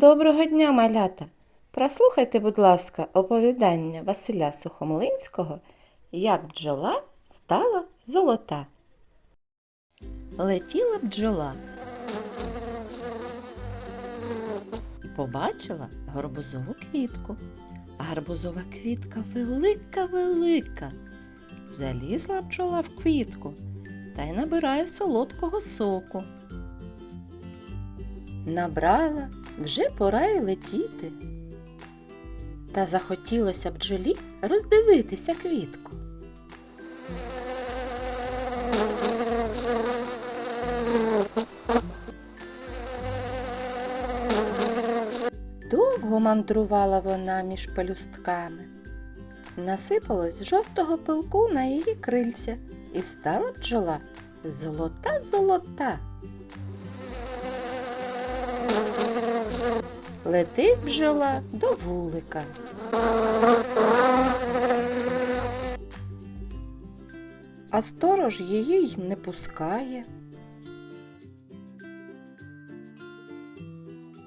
Доброго дня, малята! Прослухайте, будь ласка, оповідання Василя Сухомлинського Як бджола стала золота. Летіла бджола і побачила гарбузову квітку. Гарбузова квітка велика-велика. Залізла бджола в квітку та й набирає солодкого соку. Набрала, вже пора й летіти. Та захотілося бджолі роздивитися квітку. Довго мандрувала вона між пелюстками. Насипалось жовтого пилку на її крильця, і стала бджола золота золота. Летить бджола до вулика. А сторож її й не пускає.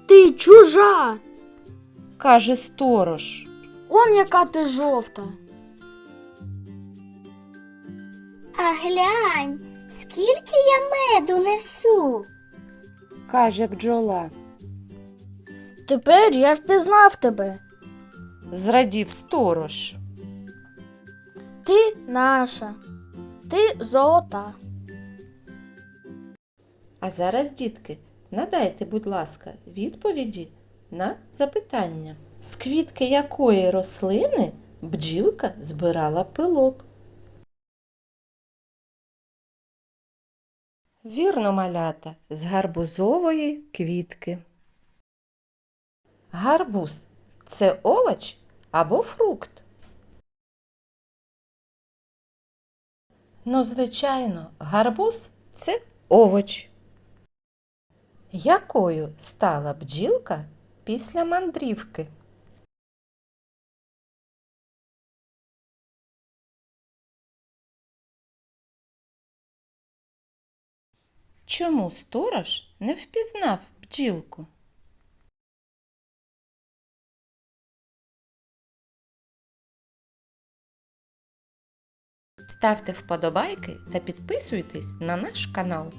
Ти чужа! Каже сторож. Он яка ти жовта. А глянь, скільки я меду несу. Каже бджола. Тепер я впізнав тебе. Зрадів сторож. Ти наша. Ти золота. А зараз, дітки, надайте, будь ласка, відповіді на запитання. З квітки якої рослини бджілка збирала пилок? Вірно, малята, з гарбузової квітки. Гарбуз це овоч або фрукт. Ну, звичайно, гарбуз це овоч. Якою стала бджілка після мандрівки? Чому сторож не впізнав бджілку? Ставте вподобайки та підписуйтесь на наш канал.